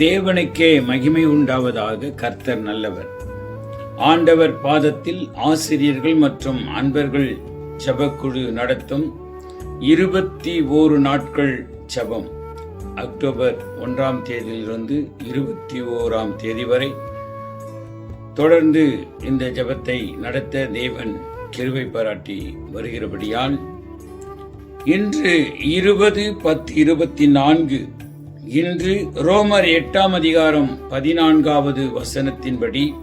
தேவனுக்கே மகிமை உண்டாவதாக கர்த்தர் நல்லவர். ஆண்டவர் பாதத்தில் ஆசிரியர்கள் மற்றும் அன்பர்கள் ஜபக்குழு நடத்தும் இருபத்தி ஓரு நாட்கள் ஜபம். அக்டோபர் ஒன்றாம் தேதியிலிருந்து இருபத்தி ஓராம் தேதி வரை தொடர்ந்து இந்த ஜெபத்தை நடத்த தேவன் கிருவை பாராட்டி வருகிறபடியால் இன்று இருபது பத்து இருபத்தி நான்கு இன்று ரோமர் எட்டாம் அதிகாரம் பதினான்காவது வசனத்தின்படி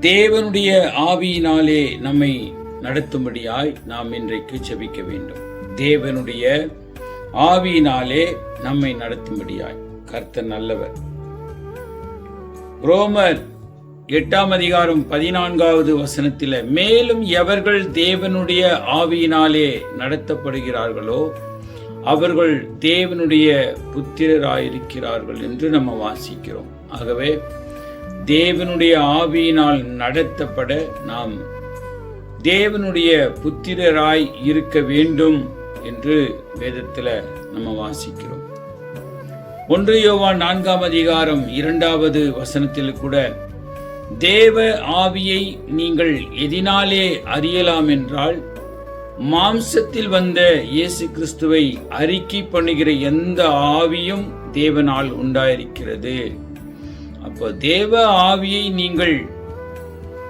தேவனுடைய ஆவியினாலே நம்மை நடத்தும்படியாய் நாம் இன்றைக்கு செபிக்க வேண்டும். தேவனுடைய ஆவியினாலே நம்மை நடத்தும்படியாய். கர்த்தர் நல்லவர். ரோமர் எட்டாம் அதிகாரம் பதினான்காவது வசனத்தில் மேலும் எவர்கள் தேவனுடைய ஆவியினாலே நடத்தப்படுகிறார்களோ அவர்கள் தேவனுடைய புத்திரராயிருக்கிறார்கள் என்று நம்ம வாசிக்கிறோம். ஆகவே தேவனுடைய ஆவியினால் நடத்தப்பட நாம் தேவனுடைய புத்திரராய் இருக்க வேண்டும் என்று வேதத்தில் நம்ம வாசிக்கிறோம். ஒன்று யோவான் நான்காம் அதிகாரம் இரண்டாவது வசனத்தில் கூட தேவ ஆவியை நீங்கள் எதினாலே அறியலாம் என்றால் மாம்சத்தில் வந்த இயேசு கிறிஸ்துவை அறிக்கை பண்ணுகிற எந்த ஆவியும் தேவனால் உண்டாயிருக்கிறது. அப்போ தேவ ஆவியை நீங்கள்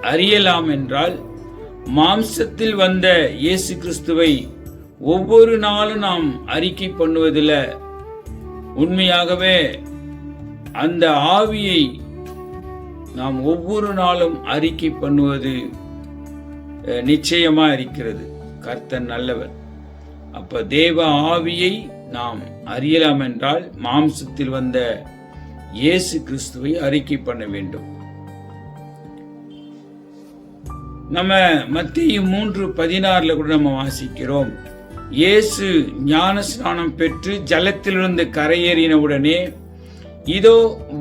அறியலாம் என்றால் மாம்சத்தில் வந்த இயேசு கிறிஸ்துவை ஒவ்வொரு நாளும் நாம் அறிக்கை பண்ணுவதில் உண்மையாகவே அந்த ஆவியை நாம் ஒவ்வொரு நாளும் அறிக்கை பண்ணுவது நிச்சயமாக இருக்கிறது. கர்த்தர் நல்லவர். அப்ப தேவ ஆவியை நாம் அறியலாம் என்றால் மாம்சத்தில் வந்த இயேசு கிறிஸ்துவை அறிக்கை பண்ண வேண்டும். நம்ம மத்திய மூன்று பதினாறுல கூட நம்ம வாசிக்கிறோம். இயேசு ஞான ஸ்நானம் பெற்று ஜலத்திலிருந்து கரையேறின உடனே இதோ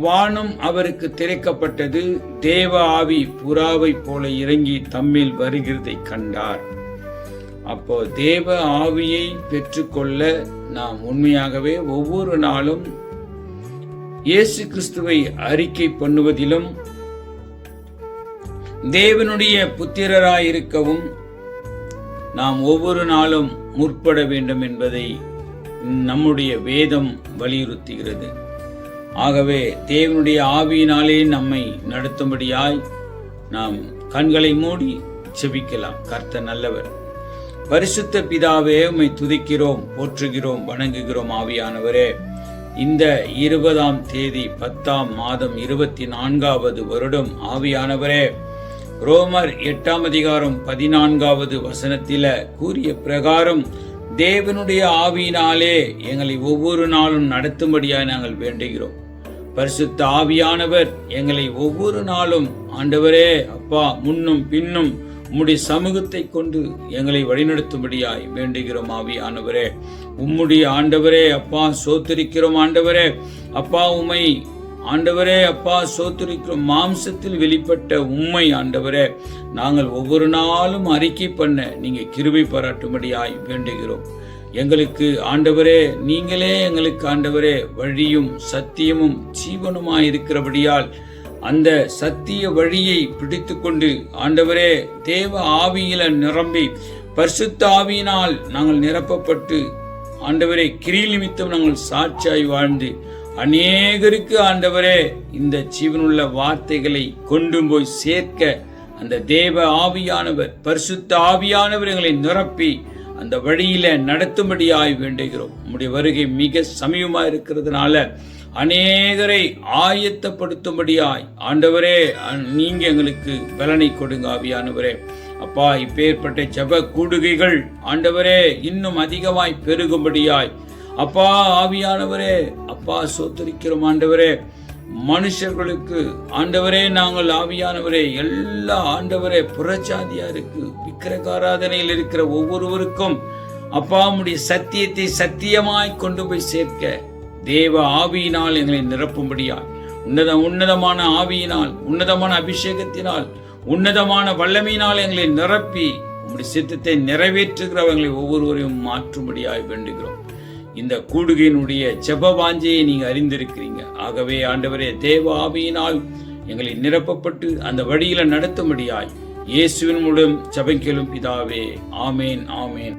வானம் அவருக்கு திறக்கப்பட்டது தேவ ஆவி புறாவைப் போல இறங்கி தம்மில் வருகிறதை கண்டார். அப்போ தேவ ஆவியை பெற்றுக்கொள்ள நாம் உண்மையாகவே ஒவ்வொரு நாளும் இயேசு கிறிஸ்துவை அறிக்கை பண்ணுவதிலும் தேவனுடைய புத்திரராயிருக்கவும் நாம் ஒவ்வொரு நாளும் முற்பட வேண்டும் என்பதை நம்முடைய வேதம் வலியுறுத்துகிறது. ஆகவே தேவனுடைய ஆவியினாலே நம்மை நடத்தும்படியாய் நாம் கண்களை மூடி செபிக்கலாம். கர்த்த நல்லவர். பரிசுத்த பிதாவே உம்மை துதிக்கிறோம் போற்றுகிறோம் வணங்குகிறோம் ஆவியானவரே. இந்த இருபதாம் தேதி பத்தாம் மாதம் இருபத்தி நான்காவது வருடம் ஆவியானவரே. ரோமர் எட்டாம் அதிகாரம் பதினான்காவது வசனத்தில கூறிய பிரகாரம் தேவனுடைய ஆவியினாலே எங்களை ஒவ்வொரு நாளும் நடத்தும்படியாய் நாங்கள் வேண்டுகிறோம். பரிசுத்த ஆவியானவர் எங்களை ஒவ்வொரு நாளும் ஆண்டவரே அப்பா முன்னும் பின்னும் உம்முடைய சமூகத்தை கொண்டு எங்களை வழிநடத்தும்படியாய் வேண்டுகிறோம் ஆவியானவரே. உம்முடைய ஆண்டவரே அப்பா சோத்திருக்கிறோம் ஆண்டவரே. அப்பா உமை ஆண்டவரே அப்பா சோத்திருக்கிறோம். மாம்சத்தில் வெளிப்பட்ட உண்மை ஆண்டவரே. நாங்கள் ஒவ்வொரு நாளும் அறிக்கை பண்ண நீங்க கிருபை பாராட்டும்படியாய் வேண்டுகிறோம். எங்களுக்கு ஆண்டவரே நீங்களே எங்களுக்கு ஆண்டவரே வழியும் சத்தியமும் ஜீவனுமாய் இருக்கிறபடியால் அந்த சத்திய வழியை பிடித்துக்கொண்டு ஆண்டவரே தேவ ஆவியில நிரம்பி பரிசுத்த ஆவியினால் நாங்கள் நிரப்பப்பட்டு ஆண்டவரே கிரி நிமித்தம் நாங்கள் சாட்சியாய் வாழ்ந்து அநேகருக்கு ஆண்டவரே இந்த ஜீவனுள்ள வார்த்தைகளை கொண்டு போய் சேர்க்க அந்த தேவ ஆவியானவர் பரிசுத்த ஆவியானவர் எங்களை நிரப்பி அந்த வழியில நடத்தும்படியாய் வேண்டுகிறோம். உம்முடைய வருகை மிக சமீபமா இருக்கிறதுனால அநேகரை ஆயத்தப்படுத்தும்படியாய். ஆண்டவரே நீங்க எங்களுக்கு பலனை கொடுங்க ஆவியானவரே. அப்பா இப்பேற்பட்ட ஜப கூடுகைகள் ஆண்டவரே இன்னும் அதிகமாய் பெருகும்படியாய். அப்பா ஆவியானவரே அப்பா சோத்தரிக்கிறோம் ஆண்டவரே. மனுஷர்களுக்கு ஆண்டவரே நாங்கள் ஆவியானவரே எல்லா ஆண்டவரே புறச்சாதியாருக்கு விக்கிரகாராதனையில் இருக்கிற ஒவ்வொருவருக்கும் அப்பா சத்தியத்தை சத்தியமாய் கொண்டு போய் சேர்க்க தேவ ஆவியினால் எங்களை நிரப்பும்படியாய். உன்னத உன்னதமான ஆவியினால் உன்னதமான அபிஷேகத்தினால் உன்னதமான வல்லமையினால் எங்களை நிரப்பி உங்களுடைய சித்தத்தை நிறைவேற்றுகிறவங்களை ஒவ்வொருவரையும் மாற்றும்படியாய் வேண்டுகிறோம். இந்த கூடுகையினுடைய செப வாஞ்சையை நீங்க அறிந்திருக்கிறீங்க. ஆகவே ஆண்டவரே தேவ ஆவியினால் எங்களை நிரப்பப்பட்டு அந்த வழியில நடத்தும்படியாய் இயேசுவின் மூலம் சபைக்கலும் பிதாவே. ஆமேன் ஆமேன்.